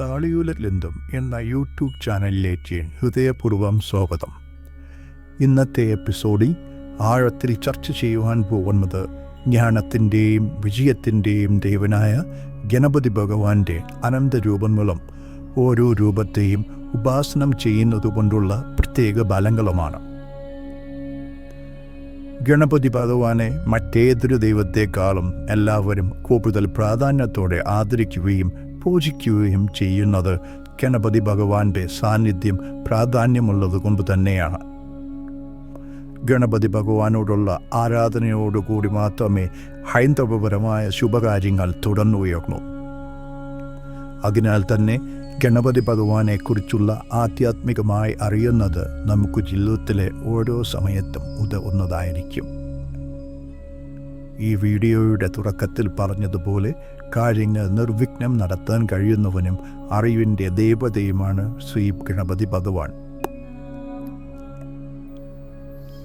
താളിയൂലലെന്തും എന്ന യൂട്യൂബ് ചാനലിലേക്ക് ഹൃദയപൂർവം സ്വാഗതം. ഇന്നത്തെ എപ്പിസോഡിൽ ആഴത്തിൽ ചർച്ച ചെയ്യുവാൻ പോകുന്നത് ജ്ഞാനത്തിന്റെയും വിജയത്തിന്റെയും ദേവനായ ഗണപതി ഭഗവാന്റെ അനന്തരൂപങ്ങളും ഓരോ രൂപത്തെയും ഉപാസനം ചെയ്യുന്നതുകൊണ്ടുള്ള പ്രത്യേക ബലങ്ങളുമാണ്. ഗണപതി ഭഗവാനെ മറ്റേതൊരു ദൈവത്തെക്കാളും എല്ലാവരും കൂടുതൽ പ്രാധാന്യത്തോടെ ആദരിക്കുകയും പൂജിക്കുകയും ചെയ്യുന്നത് ഗണപതി ഭഗവാന്റെ സാന്നിധ്യം പ്രാധാന്യമുള്ളത് കൊണ്ട് തന്നെയാണ്. ഗണപതി ഭഗവാനോടുള്ള ആരാധനയോടുകൂടി മാത്രമേ ഹൈന്ദവപരമായ ശുഭകാര്യങ്ങൾ തുടർന്നുയർന്നു. അതിനാൽ തന്നെ ഗണപതി ഭഗവാനെക്കുറിച്ചുള്ള ആധ്യാത്മികമായി അറിയുന്നത് നമുക്ക് ജീവിതത്തിലെ ഓരോ സമയത്തും ഉതകുന്നതായിരിക്കും. ഈ വീഡിയോയുടെ തുടക്കത്തിൽ പറഞ്ഞതുപോലെ കാര്യങ്ങൾ നിർവിഘ്നം നടത്താൻ കഴിയുന്നവനും അറിവിന്റെ ദേവതയുമാണ് ശ്രീ ഗണപതി ഭഗവാൻ.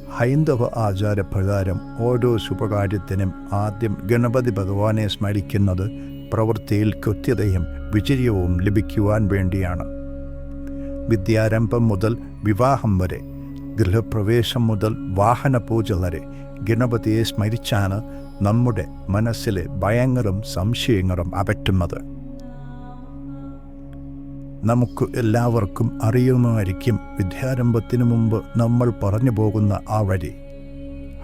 ഹൈന്ദവ ആചാരപ്രകാരം ഓരോ ശുഭകാര്യത്തിനും ആദ്യം ഗണപതി ഭഗവാനെ സ്മരിക്കുന്നത് പ്രവൃത്തിയിൽ കൃത്യതയും വിജയവും ലഭിക്കുവാൻ വേണ്ടിയാണ്. വിദ്യാരംഭം മുതൽ വിവാഹം വരെ ഗൃഹപ്രവേശം മുതൽ വാഹനപൂജ വരെ ഗണപതിയെ സ്മരിച്ചാണ് നമ്മുടെ മനസ്സിലെ ഭയങ്ങളും സംശയങ്ങളും അകറ്റുന്നത് നമുക്ക് എല്ലാവർക്കും അറിയുമായിരിക്കും വിദ്യാരംഭത്തിനു മുമ്പ് നമ്മൾ പറഞ്ഞു പോകുന്ന ആ വഴി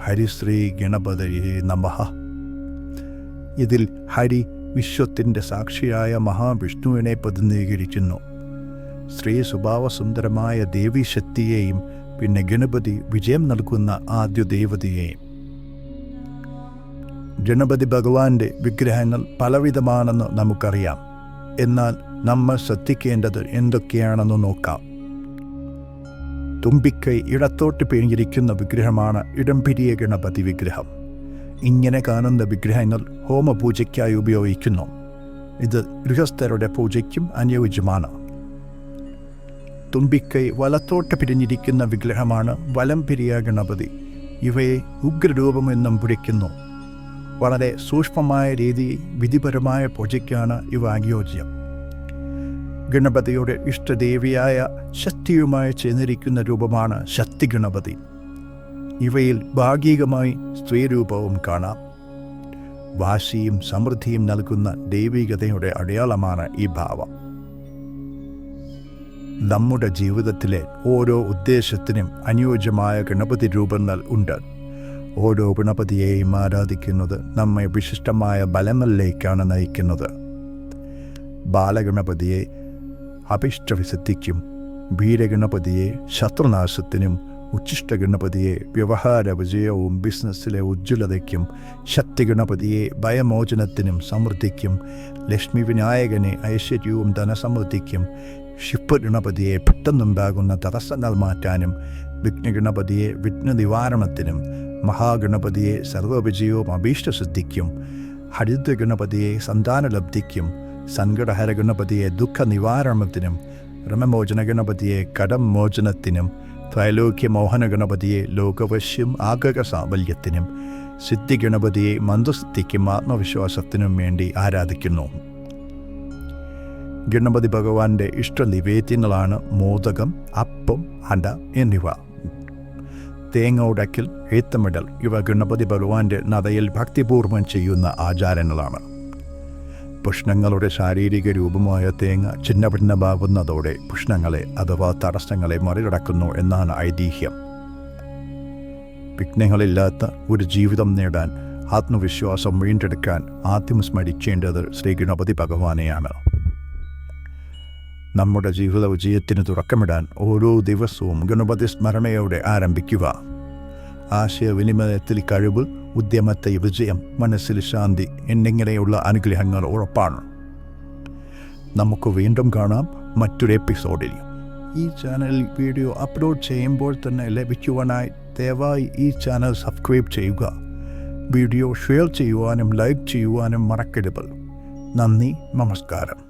ഹരിശ്രീ ഗണപതയെ നമഹ ഇതിൽ ഹരി വിശ്വത്തിന്റെ സാക്ഷിയായ മഹാവിഷ്ണുവിനെ പ്രതിനിധീകരിക്കുന്നു. സ്ത്രീ സ്വഭാവസുന്ദരമായ ദേവീശക്തിയെയും പിന്നെ ഗണപതി വിജയം നൽകുന്ന ആദ്യ ദേവതയെ. ഗണപതി ഭഗവാന്റെ വിഗ്രഹങ്ങൾ പലവിധമാണെന്ന് നമുക്കറിയാം. എന്നാൽ നമ്മൾ ശ്രദ്ധിക്കേണ്ടത് എന്തൊക്കെയാണെന്ന് നോക്കാം. തുമ്പിക്കൈ ഇടത്തോട്ട് പിഴിഞ്ഞിരിക്കുന്ന വിഗ്രഹമാണ് ഇടംപിരിയ ഗണപതി വിഗ്രഹം. ഇങ്ങനെ കാണുന്ന വിഗ്രഹങ്ങൾ ഹോമപൂജയ്ക്കായി ഉപയോഗിക്കുന്നു. ഇത് ഗൃഹസ്ഥരുടെ പൂജയ്ക്കും അനുയോജ്യമാണ്. തുമ്പിക്കൈ വലത്തോട്ട് പിരിഞ്ഞിരിക്കുന്ന വിഗ്രഹമാണ് വലം പിരിയ ഗണപതി. ഇവയെ ഉഗ്രരൂപമെന്നും വിളിക്കുന്നു. വളരെ സൂക്ഷ്മമായ രീതി വിധിപരമായ പൂജയ്ക്കാണ് ഇവ അനുയോജ്യം. ഗണപതിയുടെ ഇഷ്ടദേവിയായ ശക്തിയുമായി ചേർന്നിരിക്കുന്ന രൂപമാണ് ശക്തി ഗണപതി. ഇവയിൽ ഭാഗികമായി സ്ത്രീരൂപവും കാണാം. വാശിയും സമൃദ്ധിയും നൽകുന്ന ദൈവികതയുടെ അടയാളമാണ് ഈ ഭാവം. നമ്മുടെ ജീവിതത്തിലെ ഓരോ ഉദ്ദേശത്തിനും അനുയോജ്യമായ ഗണപതി രൂപങ്ങൾ ഉണ്ട്. ഓരോ ഗണപതിയെയും ആരാധിക്കുന്നത് നമ്മെ വിശിഷ്ടമായ ബലങ്ങളിലേക്കാണ് നയിക്കുന്നത്. ബാലഗണപതിയെ അഭിഷ്ടവിശുദ്ധിക്കും വീരഗണപതിയെ ശത്രുനാശത്തിനും ഉച്ഛിഷ്ട ഗണപതിയെ വ്യവഹാര വിജയവും ബിസിനസ്സിലെ ഉജ്ജ്വലതയ്ക്കും ശക്തി ഗണപതിയെ ഭയമോചനത്തിനും സമൃദ്ധിക്കും ലക്ഷ്മി വിനായകനെ ഐശ്വര്യവും ധനസമൃദ്ധിക്കും ക്ഷിപ്പ ഗണപതിയെ പെട്ടെന്നുണ്ടാകുന്ന തടസ്സങ്ങൾ മാറ്റാനും വിഘ്നഗണപതിയെ വിഘ്ന നിവാരണത്തിനും മഹാഗണപതിയെ സർവവിജയവും അഭീഷ്ടസിദ്ധിക്കും ഹരിത ഗണപതിയെ സന്താനലബ്ധിക്കും സങ്കടഹര ഗണപതിയെ ദുഃഖ നിവാരണത്തിനും രമമോചന ഗണപതിയെ കടം മോചനത്തിനും ത്രൈലോക്യ മോഹന ഗണപതിയെ ലോകവശ്യം ആഗക സാബല്യത്തിനും സിദ്ധി ഗണപതിയെ മന്ദസിദ്ധിക്കും ആത്മവിശ്വാസത്തിനും വേണ്ടി ആരാധിക്കുന്നു. ഗണപതി ഭഗവാന്റെ ഇഷ്ട നിവേദ്യങ്ങളാണ് മോദകം അപ്പം അട എന്നിവ. തേങ്ങ ഉടക്കിൽ ഏത്തമിടൽ ഇവ ഗണപതി ഭഗവാന്റെ നദയിൽ ഭക്തിപൂർവം ചെയ്യുന്ന ആചാരങ്ങളാണ്. പുഷ്ണങ്ങളുടെ ശാരീരിക രൂപമായ തേങ്ങ ചിന്ന ഭിന്നമാകുന്നതോടെ പുഷ്ണങ്ങളെ അഥവാ തടസ്സങ്ങളെ മറികടക്കുന്നു എന്നാണ് ഐതിഹ്യം. വിഘ്നങ്ങളില്ലാത്ത ഒരു ജീവിതം നേടാൻ ആത്മവിശ്വാസം വീണ്ടെടുക്കാൻ ആദ്യം സ്മരിക്കേണ്ടത് ശ്രീ ഗണപതി ഭഗവാനെയാണ്. നമ്മുടെ ജീവിത വിജയത്തിന് തുറക്കമിടാൻ ഓരോ ദിവസവും ഗണപതി സ്മരണയോടെ ആരംഭിക്കുക. ആശയവിനിമയത്തിൽ കഴിവ് ഉദ്യമത്തെ വിജയം മനസ്സിൽ ശാന്തി എന്നിങ്ങനെയുള്ള അനുഗ്രഹങ്ങൾ ഉറപ്പാണ്. നമുക്ക് വീണ്ടും കാണാം മറ്റൊരു എപ്പിസോഡിൽ. ഈ ചാനൽ വീഡിയോ അപ്ലോഡ് ചെയ്യുമ്പോൾ തന്നെ ലഭിക്കുവാനായി ദയവായി ഈ ചാനൽ സബ്സ്ക്രൈബ് ചെയ്യുക. വീഡിയോ ഷെയർ ചെയ്യുവാനും ലൈക്ക് ചെയ്യുവാനും മറക്കരുത്. നന്ദി നമസ്കാരം.